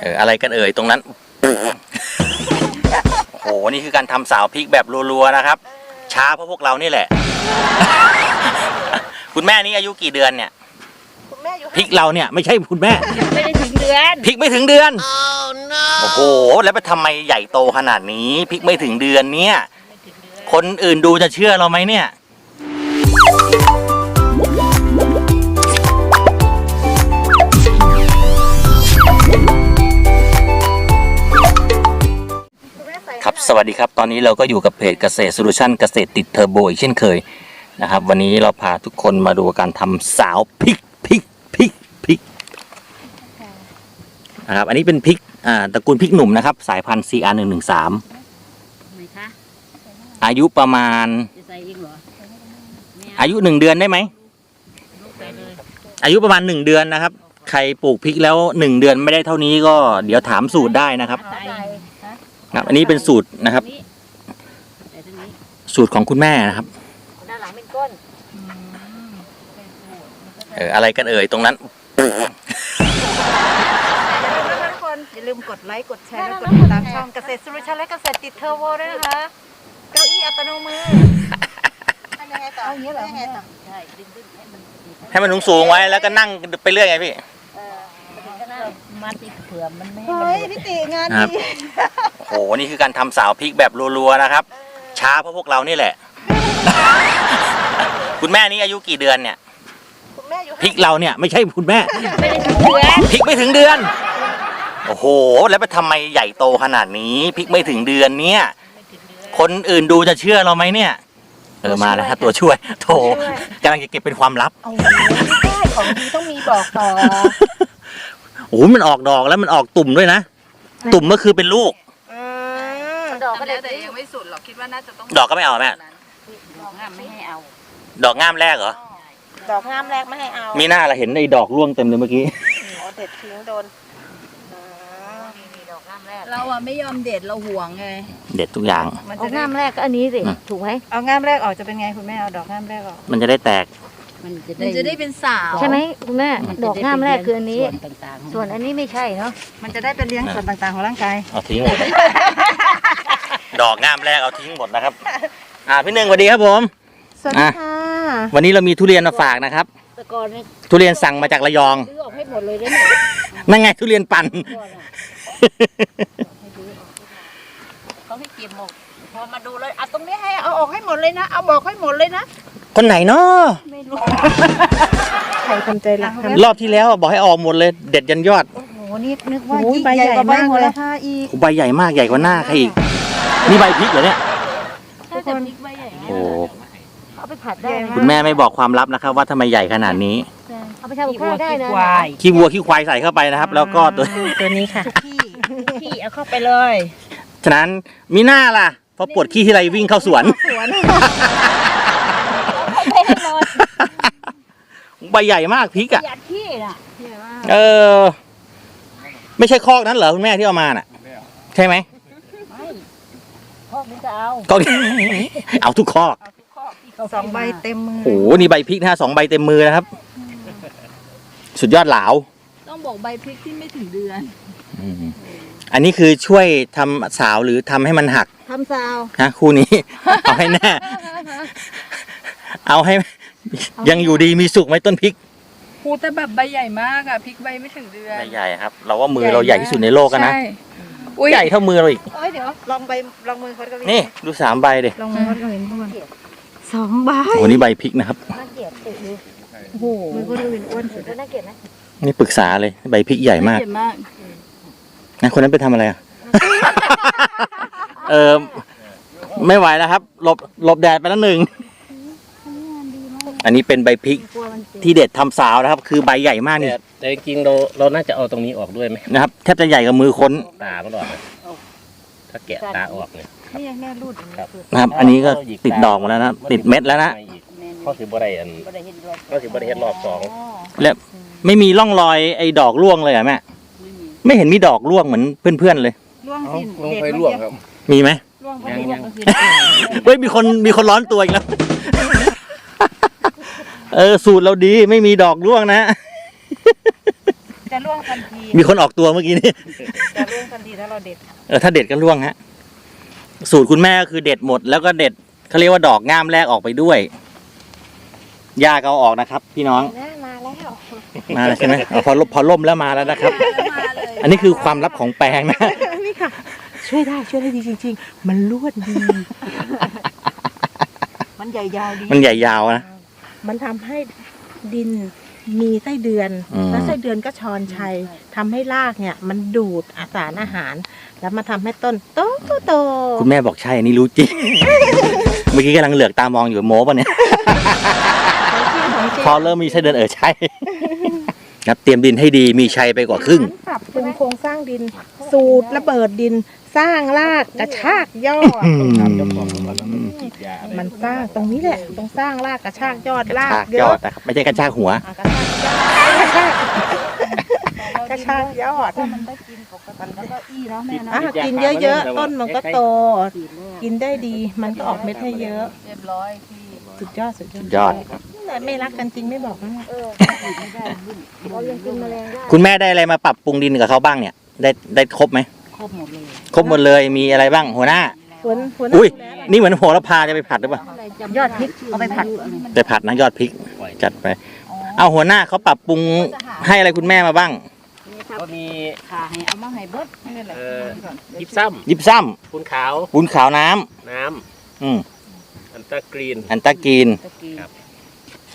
เอออะไรกันเอ่ยตรงนั้น โอ้โห นี่คือการทำสาวพริกแบบรัวๆนะครับ ช้าเพราะพวกเรานี่แหละ คุณแม่นี่อายุกี่เดือนเนี่ยคุณแม่อยู่พริกเราเนี่ยไม่ใช่คุณแม่ไม่ได้ถึงเดือนพริกไม่ถึงเดือน โอ้โห แล้วไปทำไมใหญ่โตขนาดนี้พริกไม่ถึงเดือนเนี่ย คนอื่นดูจะเชื่อเราไหมเนี่ย สวัสดีครับ ตอนนี้เราก็อยู่กับเพจเกษตรโซลูชันเกษตรติดเทอร์โบอีกเช่นเคยนะครับ วันนี้เราพาทุกคนมาดูการทำสาวพริกพริกพริกพริกนะครับ อันนี้เป็นพริกอ่าตระกูลพริกหนุ่มนะครับ สายพันธุ์ CR 1 1 3ไหนคะอายุประมาณจะใส่อีกเหรออายุหนึ่งเดือนได้ไหมลูกไปเลยอายุประมาณหนึ่งเดือนนะครับ ใครปลูกพริกแล้วหนึ่งเดือนไม่ได้เท่านี้ก็เดี๋ยวถามสูตรได้นะครับใส่ ครับ อันนี้เป็นสูตรนะครับนี่ใส่ตรงนี้สูตรของคุณแม่นะครับด้านหลังเป็นก้นเอออะไรกันเอ่ยตรงนั้นทุกคนอย่าลืมกดไลค์กดแชร์และกดติดตามช่องเกษตรสุริชันและเกษตรติดเทอร์โบด้วยนะคะเก้าอี้อัตโนมือทำยังไงต่อเอาอย่างนี้เหรอยังไงต่อใช่ดึงดึงให้มันดีให้มันสูงๆไว้แล้วก็นั่งไปเรื่อยไงพี่ถึงก็น่า มัดอีกเผื่อมันไม่ให้เฮ้มันยพี่ติงานครับดีโอ้โหนี่คือการทำสาวพริกแบบรัวๆนะครับ ช้าเพราะพวกเรานี่แหละ คุณแม่นี่อายุกี่เดือนเนี่ยคุณแม่อยู่พริกเราเนี่ยไม่ใช่คุณแม่ไม่ได้ถึงเดือนพริกไม่ถึงเดือน โอ้โห แล้วไปทำไมใหญ่โตขนาดนี้พริกไม่ถึงเดือนเนี่ย คนอื่นดูจะเชื่อเราไหมเนี่ย เออมาแล้วฮะตัวช่วยโถกำลังจะเก็บเป็นความลับโอ้โหไม่ได้ของดีต้องมีบอกต่อ โอ้โหมันออกดอกแล้วมันออกตุ่มด้วยนะ ตุ่มก็คือเป็นลูก อืมดอกก็แต่ได้แต่ยังไม่สุดหรอกคิดว่าน่าจะต้องดอกก็ไม่เอาแม่ ดอกงามไม่ให้เอาดอกง่ามแรกเหรอ ดอกงามแรกไม่ให้เอามีหน้าเราเห็นไอ้ดอกร่วงเต็มเลยเมื่อกี้ อ๋อเด็ดทิ้งโดนอืมมีดอกงามแรก เราอะไม่ยอมเด็ดเราห่วงไงเด็ดทุกอย่าง มันเอาจะได้งามแรกก็อันนี้สิ อืม ถูกไหมเอางามแรกออกจะเป็นไงคุณแม่เอาดอกงามแรกออกมันจะได้แตก มันจะมันจะได้เป็นสาวใช่ไหมคุณแม่ดอกงามแรกคืออันนี้ ส่วนต่างๆส่วนอันนี้ไม่ใช่เนาะมันจะได้เป็นเลี้ยงส่วนต่างๆของร่างกายเอาทิ้งหมดดอกง่ามแรกเอาทิ้งหมดนะครับ อ่าพี่หนึ่งสวัสดีครับผมสวัสดีค่ะวันนี้เรามีทุเรียนมาฝากนะครับแต่ก่อนเนี่ยทุเรียนสั่งมาจากระยองซื้อออกให้หมดเลยนะเนี่ยนั่นไงทุเรียนปั่นก่อนอะเขาให้เก็บหมดพอมาดูเลยเอาตรงนี้ให้เอาออกให้หมดเลยนะเอาบอกให้หมดเลยนะคนไหนเนาะ ไม่รู้ใครทำใจรักทำ รอบที่แล้วบอกให้ออกหมดเลย เด็ดยันยอดโอ้โห นี่นึกว่าโอ้ยยิ่งใบใหญ่ใหญ่กว่าใบมากโหเลย ระพาอีก ใบใหญ่มากใหญ่กว่าหน้าใครอีกนี่ใบพริกเหรอเนี่ยถ้าจะพริกใบใหญ่โอ้เอาไปผัดได้นะคุณแม่ไม่บอกความลับนะครับ ว่าทำไมใหญ่ขนาดนี้เอาไปทำกับข้าวได้นะขี้วัวขี้ควายใส่เข้าไปนะครับ แล้วก็ตัว ตัวนี้ค่ะ พี่พี่เอาเข้าไปเลยฉะนั้นมีหน้าล่ะพอปวดขี้ที่ไรวิ่งเข้าสวน สวนไปให้หมด ใบใหญ่มากพริกอะยัดขี้น่ะเออ ไม่ใช่คอกนั้นเหรอคุณแม่ที่เอามาน่ะ ใช่ไหมไม่พ่อมันจะเอาคอกเอาทุกคอกสองใบเต็มมือโอ้โหนี่ใบพริกนะฮะสองใบเต็มมือนะครับ สุดยอดหลาวต้องบอกใบพริกที่ไม่ถึงเดือนอืมอันนี้คือช่วยทำสาวหรือทำให้มันหักทำซาวฮะคู่นี้ เอาให้แน่ เอาให้ ยังอยู่ดีมีสุขไหมต้นพริกพูแต่แบบใบใหญ่มากอะพริกใบไม่ถึงเดือนใหญ่ครับ เราว่ามือเราใหญ่ที่สุดในโลกกันนะใช่อุ้ยใหญ่เท่ามือเราอีกเอ้ยเดี๋ยวลองใบลองมือคนก็มีนี่ดูสามใบเด็ลองมือคนก็มีทุกคนสองใบโอ้นี่ใบพริกนะครับน่าเกลียดติดูโอ้โหมือคนก็มีอ้วนสุดดูน่าเกลียดนะนี่ปรึกษาเลยใบพริกใหญ่มากเจ็บมากนะคนนั้นไปทำอะไรอะเออไม่ไหวแล้วครับหลบหลบแดดไปแล้วหนึ่ง อันนี้เป็นใบพริกกลัวมันติดที่เด็ดทำสาวนะครับ คือใบใหญ่มากนี่แต่แต่จริงๆเราเราน่าจะเอาตรงนี้ออกด้วยไหมนะครับแทบจะใหญ่กับมือคนตามันออกนะถ้าแกะตาออกเนี่ยนี่แม่รูดนะครับ อันนี้ก็ติดดอกหมาแล้วนะติดเม็ดแล้วนะไม่อีกเขาถือบ่ได้อันบ่ได้เห็นรอบเขาถือบ่ได้เฮ็ดรอบสองแล้วไม่มีร่องรอยไอ้ดอกร่วงเลยเหรอะแม่ไม่เห็นมีดอกร่วงเหมือนเพื่อนๆเลยล่วงสิลงไปร่วงครับ มีไหมล่วงพอยังดียังเฮ้ยมีคนมีคนร้อนตัวอีกแล้ว เออ สูตรเราดีไม่มีดอกร่วงนะ จะล่วงทันทีมีคนออกตัวเมื่อกี้นี่จะร่วงทันทีถ้าเราเด็ดเออถ้าเด็ดก็ร่วงฮะ สูตรคุณแม่ก็คือเด็ดหมด แล้วก็เด็ดเขาเรียกว่าดอกง่ามแรกออกไปด้วยยากเอาออกนะครับ พี่น้องมาแล้ว มาแล้วใช่ไหมเอาพอลบพอล่มแล้วมาแล้วนะครับ มาเลยอันนี้คือความลับของแปลงนะ นี่ค่ะ ช่วยได้ช่วยได้ดีจริง ๆ มันล้วนดี มันใหญ่ยาวดีมันใหญ่ยาวนะ มันทำให้ดินมีไส้เดือนอืมแล้วไส้เดือนก็ชอนชัยทำให้รากเนี่ย มันดูดอาสารอาหาร แล้วมาทำให้ต้นโตโตโตคุณแม่บอกใช่อันนี้รู้จริง เมื่อกี้กำลังเหลือกตามองอยู่โม้ปะเนี่ย พอเริ่มมีไส้เดือนเออใช่ครับเตรียมดินให้ดีมีชัยไปกว่าครึ่งปรับปรุงโครงสร้างดิน สูตรระเบิดดิน สร้างรากกระชากยอดทำเจ้าของมันแล้วมันฉีดยาอะไร มันสร้างตรงนี้แหละ ตรงสร้างรากกระชากยอดรากชากเยยออะดนะครับไม่ใช่กระชากหัว อะกระชากยอดกระชากยอดมันได้กินปกติแล้วก็อี้เนาะแม่เนาะอะกินเยอะๆต้นมันก็โต กินได้ดี มันก็ออกเม็ดให้เยอะเรียบร้อยพี่สุดยอดสุดยอดยอดแต่ไม่รักกันจริงไม่บอกนะ เออไม่ได้เรายังกินแมลงได้คุณแม่ได้อะไรมาปรับปรุงดินกับเขาบ้างเนี่ย ได้ได้ครบไหม ครบหมดเลยครบหมดเลยมีอะไรบ้างหัวหน้าฝนฝนอุ้ยนี่เหมือนโหระพาจะไปผัดหรือเปล่า ยอดพริกเอาไปผัด ไปผัดนะยอดพริกจัดไป เอาหัวหน้าเขาปรับปรุงให้อะไรคุณแม่มาบ้าง ก็มี ขาให้เอามาให้เบิดไม่เป็นไรเอ่อยิบซ้ยิบซ้ำปูนขาวำบุญขาวน้ำน้อืมำ อันตากรีน อันตากีน ตะกี้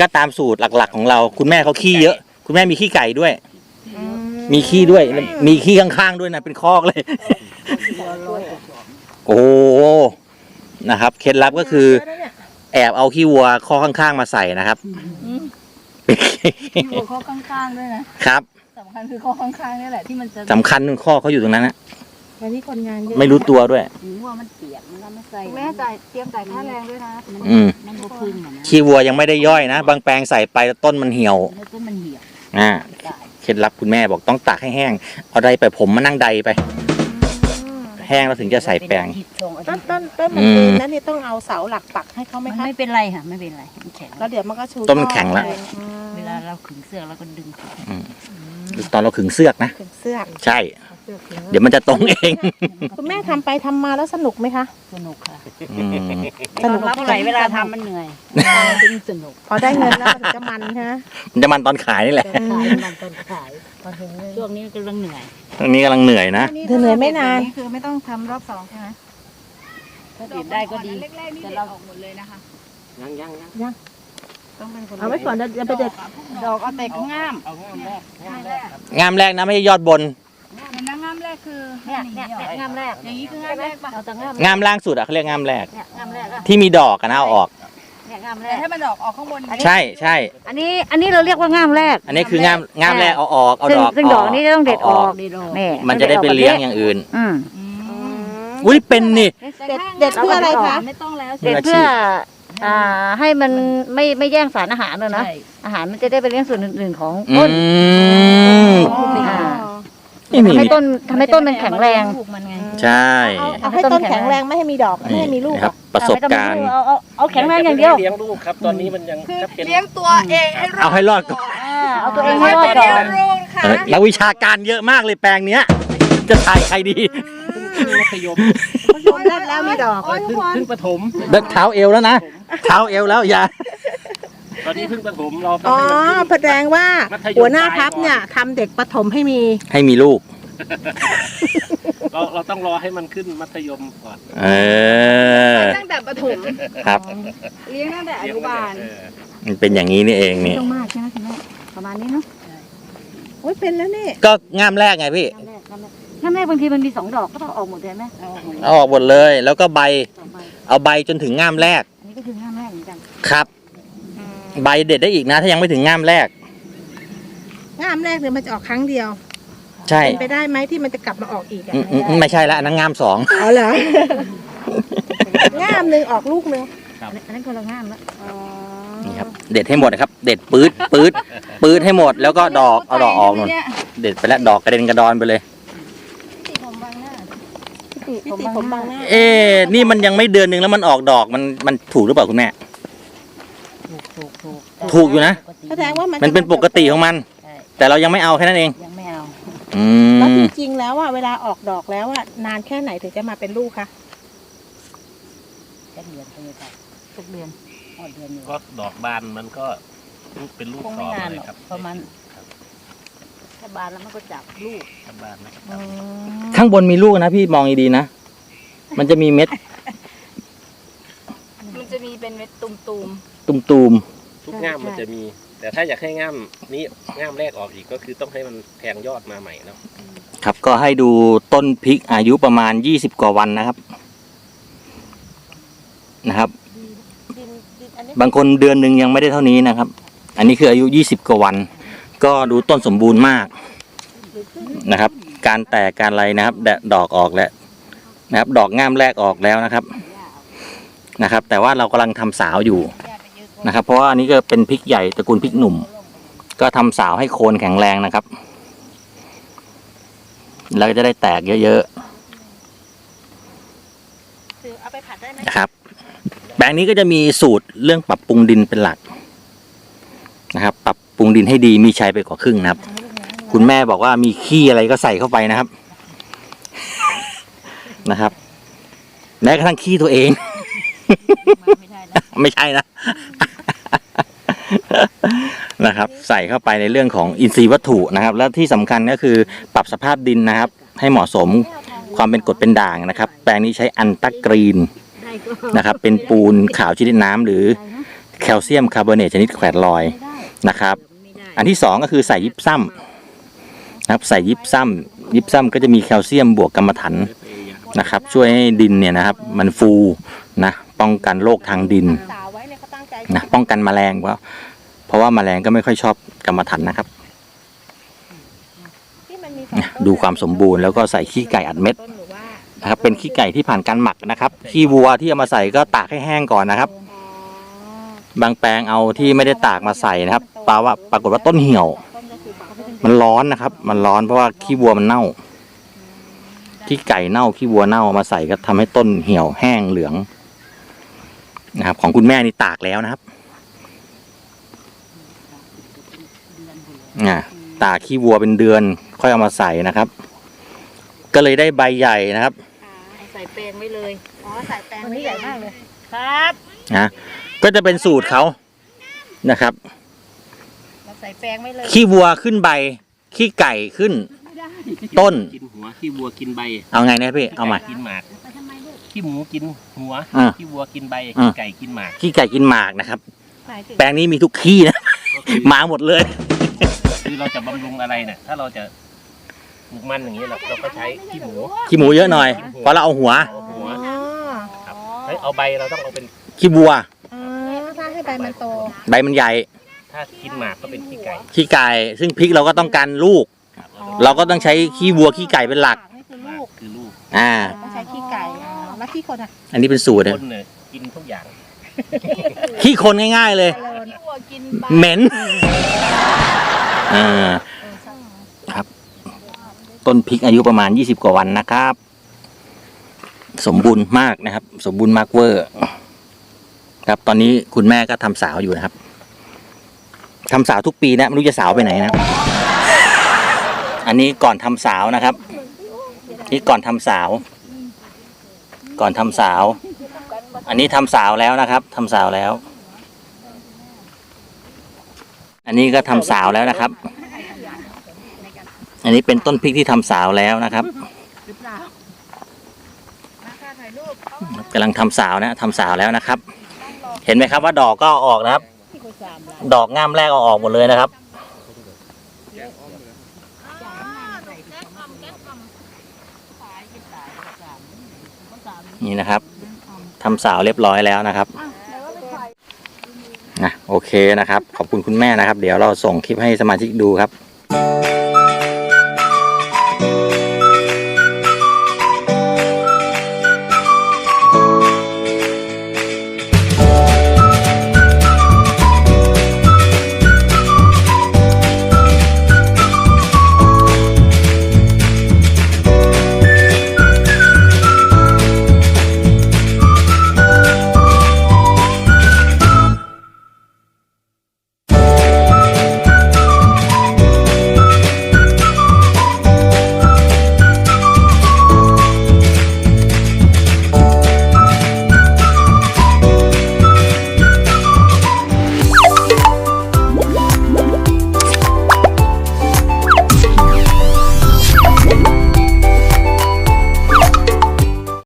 ก็ตามสูตรหลักๆของเรา คุณแม่เขาขี้เยอะ คุณแม่มีขี้ไก่ด้วย มีขี้ด้วยมีขี้ข้างๆด้วยนะเป็นคอกเลย โอ้โหนะครับเคล็ดลับก็คือ แอบเอาขี้วัวข้อข้างๆมาใส่นะครับที่หัวข้อข้างๆด้วยนะครับสำคัญคือข้อข้างๆนี่แหละที่มันจะสำคัญคือข้อเขาอยู่ตรงนั้นนะวันนี้คนงานเยอะไม่รู้ตัวด้วย ถึงว่ามันเปียกมันก็ไม่ใส่แม่จ่ายเตรียมจ่ายค่าแรงด้วยนะอืมมันบ่พึ่งอะนะขี้วัวยังไม่ได้ย่อยนะ บางแปลงใส่ไปแล้วต้นมันเหี่ยว แล้วต้นมันเหี่ยวอ่าตายเค ล็ดลับคุณแม่บอกต้องตากให้แห้ง เอาใดไปผมมานั่งใดไป แห้งแล้วถึงจะใส่แปลงต้นต้นต้นมันอืมปีนนั้นนี่ต้องเอาเสาหลักปักให้เขาไหมมันคะไม่เป็นไรค่ะไม่เป็นไรมันแข็งแล้วเดี๋ยวมันก็ชูต้นมันแข็งแล้วอืมเวลาเราขึงเสื้อเราก็ดึงตอนเราขึงเสือกนะ ถึงเสื้อก ใช่ เสื้อกถึงเดี๋ยวมันจะตรงเองคุณแม่ทำไปทำมาแล้วสนุกไหมคะ สนุกค่ะอืมสนุกรับไหลเวลาทำมันเหนื่อยดึงสนุก พอได้เงินแล้วมันจะมันใช่ไหมมันจะมันตอนขายนี่แหละขายมันตอนขายช่วงนี้กำลังเหนื่อยตอนนี้กำลังเหนื่อยนะ เธอเหนื่อยไม่นาน คือไม่ต้องทำรอบสองใช่ไหมถ้าติดได้ก็ดีแรกๆนี่แต่เด็ดเราออกหมดเลยนะคะ ยังยังยังต้องเป็นคนเอาไว้ก่อนเดี๋ยวไปเด็ดดอกเอาแต่ง่าม เอาง่ามแรกง่ามแรกครับงามแรกนะไม่ใช่ยอดบนมันนะงาม แรกคือเนี่ยเนี่ยเนี่ยง่ามแรกอย่างนี้คืองามแรกปะเอาแต่ง่ามงามล่างสุดอะเขาเรียกงามแรก เนี่ยง่ามแรกอะที่มีดอกกันนะเอาออก เนี่ยง่ามแรแต่ก ให้มันออกออกข้างบนใช่ใช่ อันนี้อันนี้เราเรียกว่าง่ามแรก อันนี้คืองามงามแรกเอาออกเอาซึ่งดอกซึ่งดอกนี้จะต้องเด็ดออกเานี่มันจะได้ไปเลี้ยงอย่างอื่นอืมอุ้ยเป็นนี่ เด็ดเด็ดเพื่ออะไรคะ ไม่ต้องแล้วเด็ดเพื่ออ่าให้มันไม่ไม่แย่งสารอาหารเลยนะใช่อาหารมันจะได้ไปเลี้ยงส่วนอื่นๆของอืต้น มอ่า นี่นี่ทำให้ต้นทำให้ต้นมันแข็งแรงใช่เอาเอาให้ต้นแข็งแรงไม่ให้มีดอกไม่ให้มีลูกนี่ครับ ประสบการณ์ เอาเอาเอาแข็งแรงอย่างเดียวเลี้ยงลูกครับ ตอนนี้มันยังคือถ้าเป็น เลี้ยงตัวเองให้รอดเอาให้รอดก่อนอ่าเอาตัวเองให้รอดก่อนรูนค่ะเออนักวิชาการเยอะมากเลยแปลงเนี้ย จะถ่ายใครดีมัธยมชมแล้วแล้วมีดอกเพิ่งเพิ่งประถม เด็กเท้าเอวแล้วนะเท้าเอวแล้วอย่า ตอนนี้เพิ่งประถมเราต้อ๋องอให้มันแสดงว่า มัธยมหัวหน้าพับเนี่ยทำเด็กประถมให้มีให้มีลูก เราเราต้องรอให้มันขึ้นมัธยมก่อนเออตั้งแต่ประถมครับ เลี้ยงตั้งแต่อนุบาลเออมันเป็นอย่างนี้นี่เองนี่ต้องมากใช่ไหมคุณแม่ประมาณนี้เนาะโอ้ยเป็นแล้วนี่ก็ง่ามแรกไงพี่ง่ามแรกง่ามแรกง่ามแรกบางทีมันมีสองดอกก็ต้องออกหมดเลยไหมเอาออกหมดเลยเอาออกหมดเลย แล้วก็ใบสองใบเอาใบจนถึงง่ามแรกอันนี้ก็คือง่ามแรกเหมือนกันครับ ใบเด็ดได้อีกนะ ถ้ายังไม่ถึงง่ามแรก งามแรกเนี่ยมันจะออกครั้งเดียว ใช่ เป็นไปได้ไหมที่มันจะกลับมาออกอีกอะอืมอืมอืมไม่ใช่ละอันนั้นง่ามสอง เอาเหรองามหนึ่งออกลูกหนึ่งอันนั้นอันนั้นคนละง่ามละนี่ครับเด็ดให้หมดนะครับ เด็ดปื๊ดปื๊ดปื๊ดให้หมด แล้วก็ดอกเอาดอกออกนู่นเด็ดไปแล้วดอกกระเด็นกระดอนไปเลย พี่ผมบางหน้าพี่ตีผมบางหน้าเอ๊ะนี่มันยังไม่เดือนหนึ่งแล้วมันออกดอกมันมันถูกหรือเปล่าคุณแม่ ถูกถูกถูกถูกอยู่นะ แสดงว่ามันมันเป็นปกติของมันใช่แต่เรายังไม่เอาแค่นั้นเอง ยังไม่เอาอืแล้วมจริงๆแล้วอะเวลาออกดอกแล้วอะนานแค่ไหนถึงจะมาเป็นลูกคะเป็นเดือนเลยค่ะทุกเดือนอ๋อเดือนหนึงก็ดอกบานมันก็เป็นลูกคงต่ไม่อนานเลหยรอกครับประมาณครับถ้าบานแล้วมันก็จับลูกครับบานนะครับข้างบนมีลูกนะพี่มองดีๆนะ มันจะมีเม็ดมันจะมีเป็นเม็ดตุ่มตุ่มทุกง่ามมันจะมี แต่ถ้าอยากให้ง่ามนี้ง่ามแรกออกอีกก็คือต้องให้มันแทงยอดมาใหม่เนาะๆครับก็ให้ดูต้นพริกอายุประมาณยี่สิบกว่าวันนะครับนะครับดินดินอันนี้บางคนเดือนหนึ่งยังไม่ได้เท่านี้นะครับ อันนี้คืออายุยี่สิบกว่าวัน ก็ดูต้นสมบูรณ์มากนะครับ การแตกการอะไรนะครับแดดดอกออกแล้วนะครับ ดอกง่ามแรกออกแล้วนะครับนะครับ แต่ว่าเรากำลังทำสาวอยู่ นะครับ เพราะว่าอันนี้ก็เป็นพริกใหญ่ตระกูลพริกหนุ่ม ก็ทำสาวให้โคนแข็งแรงนะครับ แล้วก็จะได้แตกเยอะคือเอาไปผัดได้ไหมๆนะครับแปลงนี้ก็จะมีสูตรเรื่องปรับปรุงดินเป็นหลักนะครับ ปรับปรุงดินให้ดีมีใช้ไปกว่าครึ่งนะครับ คุณแม่บอกว่ามีขี้อะไรก็ใส่เข้าไปนะครับนะครับแม้กระทั่งขี้ตัวเอง ไม่ใช่นะไม่ใช่ นะครับ ใส่เข้าไปในเรื่องของอินทรีย์วัตถุนะครับ และที่สำคัญก็คือปรับสภาพดินนะครับ ให้เหมาะสมความเป็นกรดเป็นด่างนะครับ แปลงนี้ใช้อันตากรีนนะครับ เป็นปูนขาวชนิดน้ำหรือแคลเซียมคาร์บอเนตชนิดแขวนลอยนะครับ อันที่สองก็คือใส่ยิปซัมนะครับ ใส่ยิปซัมยิปซัมก็จะมีแคลเซียมบวกกรรมถันนะครับ ช่วยให้ดินเนี่ยนะครับ มันฟูนะป้องกันโรคทางดินนะป้องกันแมลงเพรา เพราะว่าแมลงก็ไม่ค่อยชอบกรรมะถันนะครับที่มันมีสองนะต้นดูความสมบูรณ์แล้วก็ใส่ขี้ไก่อัดเม็ดต้นหรือว่านะครับ เป็นขี้ไก่ที่ผ่านการหมักนะครับขี้วัวที่เอามาใส่ก็ตากให้แห้งก่อนนะครับ บางแปลงเอาที่ไม่ได้ตากมาใส่นะครับปาว่าปรากฏว่าต้นเหี่ยวต้นก็คือเขาไม่ได้มันร้อนนะครับ มันร้อนเพราะว่าขี้วัวมันเน่าขี้ไก่เน่าขี้วัวเน่าเอามาใส่ก็ทำให้ต้นเหี่ยวแห้งเหลืองนะครับ ของคุณแม่นี่ตากแล้วนะครับ อ่าตากขี้วัวเป็นเดือน ค่อยเอามาใส่นะครับ ก็เลยได้ใบใหญ่นะครับๆใส่แปรงไว้เลยอ๋อใส่แปลงอันไว้นี้ใหญ่มากเลยครับนะก็จะเป็นสูตรเขานะครับเราใส่แปลงไว้เลยขี้วัวขึ้นใบ ขี้ไก่ขึ้น ต้น กินหัวขี้วัวกินใบ เอาไงนะพี่เอาใหม่กินหมากขี้หมูกินหัวอ่าขี้วัวกินใบอ่าขี้ไก่กินหมากขี้ไก่กินหมากนะครับหมายถึงแปลงนี้มีทุกขี้นะก็คือมาหมดเลย คือเราจะบำรุงอะไรเนี่ยถ้าเราจะปลูกมันอย่างนี้เราเราก็ใช้ขี้หมูขี้หมูเยอะหน่อย เพราะเราเอาหัวเอาหัวอ๋อครับเฮ้ยเอาใบเราต้องเอาเป็นขี้บัว อ๋อถ้าให้ใบมันโต ใบมันใหญ่ถ้ากินหมากก็เป็นขี้ไก่ขี้ไก่ ซึ่งพริกเราก็ต้องการลูก ครับอ๋อเราก็ต้องใช้ขี้วัวขี้ไก่เป็นหลัก นี่คือลูกคือลูกอ่า ต้องใช้ขี้ไก่อ๋อแล้วขี้คนอะอันนี้เป็นสูตรคนะนเนี่ยกินทุกอย่างขี้คนง่ายๆเลยที่วัวกินใบเหม็น อ่าครับ ต้นพริกอายุประมาณยี่สิบกว่าวันนะครับ สมบูรณ์มากนะครับ สมบูรณ์มากเวอร์ ครับ ตอนนี้คุณแม่ก็ทำสาวอยู่นะครับทำสาวทุกปีนะไม่รู้จะสาวไปไหนนะ อันนี้ก่อนทำสาวนะครับ นี่ก่อนทำสาว ก่อนทำสาว อันนี้ทำสาวแล้วนะครับทำสาวแล้ว อันนี้ก็ทำสาวแล้วนะครับ อันนี้เป็นต้นพริกที่ทำสาวแล้วนะครับกำลังทำสาวนะทำสาวแล้วนะครับ เห็นไหมครับว่าดอกก็ออกนะครับ ดอกง่ามแรกเอาออกหมดเลยนะครับนี่นะครับทำสาวเรียบร้อยแล้วนะครับ นะโอเคนะครับ ขอบคุณคุณแม่นะครับ เดี๋ยวเราส่งคลิปให้สมาชิกดูครับ